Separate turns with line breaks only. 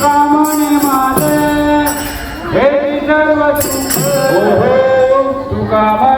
कामाने माझे हे सर्व तुझ. हो, हो, तुका म्हणे